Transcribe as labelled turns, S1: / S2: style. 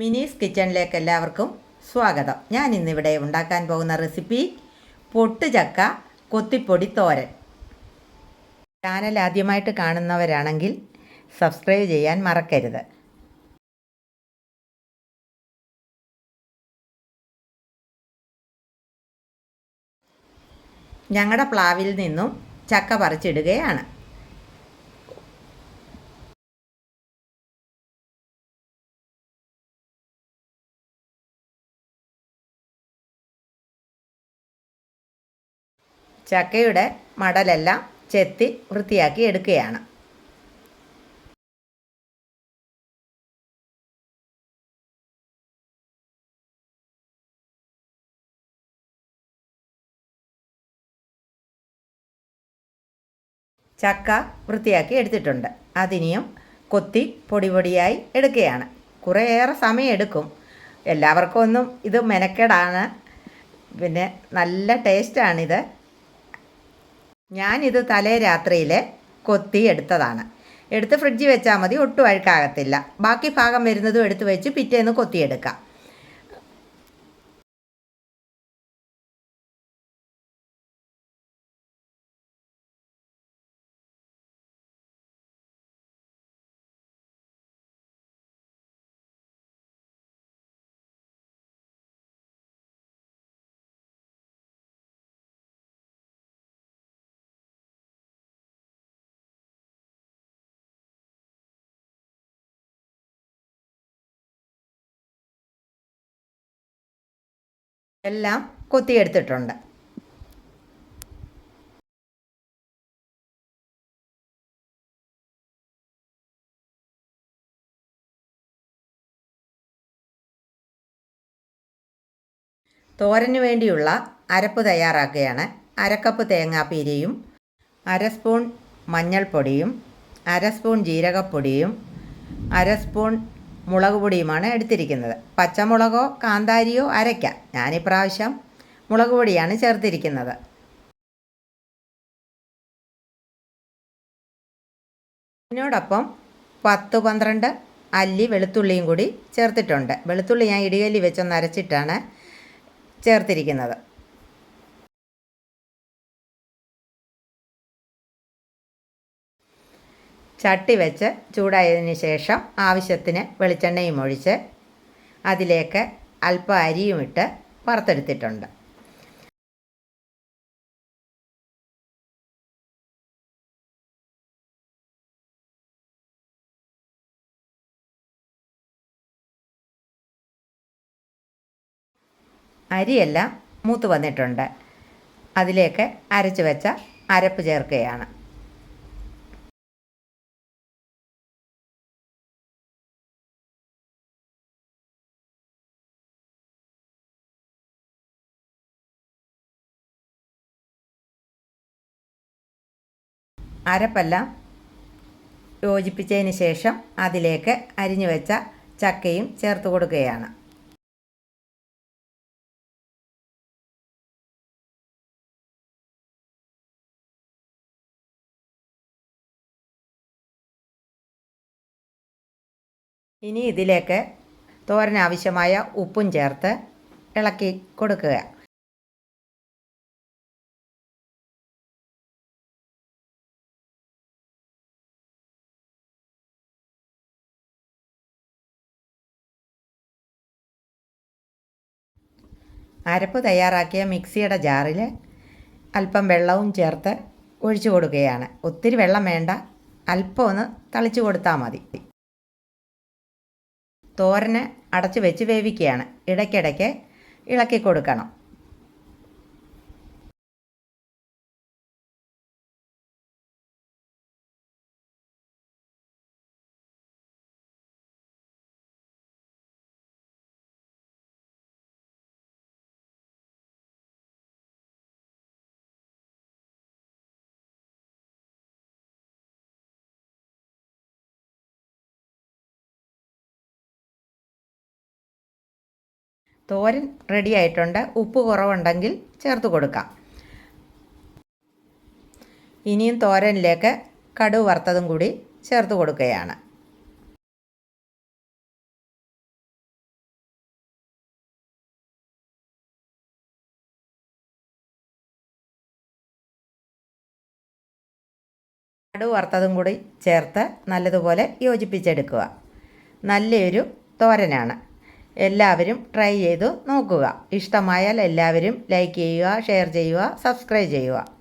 S1: മിനീസ് കിച്ചണിലേക്ക് എല്ലാവർക്കും സ്വാഗതം. ഞാൻ ഇന്നിവിടെ ഉണ്ടാക്കാൻ പോകുന്ന റെസിപ്പി പൊട്ടുചക്ക കൊത്തിപ്പൊടി തോരൻ. ചാനൽ ആദ്യമായിട്ട് കാണുന്നവരാണെങ്കിൽ സബ്സ്ക്രൈബ് ചെയ്യാൻ മറക്കരുത്. ഞങ്ങളുടെ പ്ലാവിൽ നിന്നും ചക്ക പറിച്ചിടുകയാണ്. ചക്കയുടെ മടലെല്ലാം ചെത്തി വൃത്തിയാക്കി എടുക്കുകയാണ്. ചക്ക വൃത്തിയാക്കി എടുത്തിട്ടുണ്ട്. അതിനിയും കൊത്തി പൊടി പൊടിയായി എടുക്കുകയാണ്. കുറേയേറെ സമയം എടുക്കും എല്ലാവർക്കും ഒന്നും ഇത് മെനക്കേടാണ്. പിന്നെ നല്ല ടേസ്റ്റാണിത് ഞാനിത് തലേ രാത്രിയിൽ കൊത്തി എടുത്തതാണ്. എടുത്ത് ഫ്രിഡ്ജിൽ വെച്ചാൽ മതി ഒട്ടും അഴുക്കാകത്തില്ല. ബാക്കി ഭാഗം വരുന്നതും എടുത്ത് വെച്ച് പിറ്റേന്ന് കൊത്തിയെടുക്കാം. എല്ലാം കൊത്തിയെടുത്തിട്ടുണ്ട്. തോരന് വേണ്ടിയുള്ള അരപ്പ് തയ്യാറാക്കുകയാണ്. അരക്കപ്പ് തേങ്ങാപ്പീരയും അര സ്പൂൺ മഞ്ഞൾപ്പൊടിയും അര സ്പൂൺ ജീരകപ്പൊടിയും അര സ്പൂൺ മുളക് പൊടിയുമാണ് എടുത്തിരിക്കുന്നത്. പച്ചമുളകോ കാന്താരിയോ അരയ്ക്കാം. ഞാനിപ്രാവശ്യം മുളക് പൊടിയാണ് ചേർത്തിരിക്കുന്നത്. ഇതിനോടൊപ്പം പത്ത് പന്ത്രണ്ട് അല്ലി വെളുത്തുള്ളിയും കൂടി ചേർത്തിട്ടുണ്ട്. വെളുത്തുള്ളി ഞാൻ ഇടികല്ലി വെച്ചൊന്ന് അരച്ചിട്ടാണ് ചേർത്തിരിക്കുന്നത്. ചട്ടി വെച്ച് ചൂടായതിന് ശേഷം ആവശ്യത്തിന് വെളിച്ചെണ്ണയും ഒഴിച്ച് അതിലേക്ക് അല്പം അരിയും ഇട്ട് വറുത്തെടുത്തിട്ടുണ്ട്. അരിയെല്ലാം മൂത്ത് വന്നിട്ടുണ്ട്. അതിലേക്ക് അരച്ച് വെച്ച അരപ്പ് ചേർക്കുകയാണ്. അരപ്പെല്ലാം യോജിപ്പിച്ചതിന് ശേഷം അതിലേക്ക് അരിഞ്ഞു വെച്ച ചക്കയും ചേർത്ത് കൊടുക്കുകയാണ്. ഇനി ഇതിലേക്ക് തോരനാവശ്യമായ ഉപ്പും ചേർത്ത് ഇളക്കി കൊടുക്കുക. അരപ്പ് തയ്യാറാക്കിയ മിക്സിയുടെ ജാറിൽ അല്പം വെള്ളവും ചേർത്ത് ഒഴിച്ചു കൊടുക്കുകയാണ്. ഒത്തിരി വെള്ളം വേണ്ട. അല്പം ഒന്ന് തളിച്ചു കൊടുത്താൽ മതി. തോരന് അടച്ചു വെച്ച് വേവിക്കുകയാണ്. ഇടയ്ക്കിടയ്ക്ക് ഇളക്കി കൊടുക്കണം. തോരൻ റെഡി ആയിട്ടുണ്ട്. ഉപ്പ് കുറവുണ്ടെങ്കിൽ ചേർത്ത് കൊടുക്കാം. ഇനിയും തോരനിലേക്ക് കടു വറുത്തതും കൂടി ചേർത്ത് കൊടുക്കുകയാണ്. കടു വറുത്തതും കൂടി ചേർത്ത് നല്ലതുപോലെ യോജിപ്പിച്ചെടുക്കുക. നല്ലൊരു തോരനാണ്. എല്ലാവരും ട്രൈ ചെയ്തു നോക്കുക. ഇഷ്ടമായാൽ എല്ലാവരും ലൈക്ക് ചെയ്യുക ഷെയർ ചെയ്യുക സബ്സ്ക്രൈബ് ചെയ്യുക.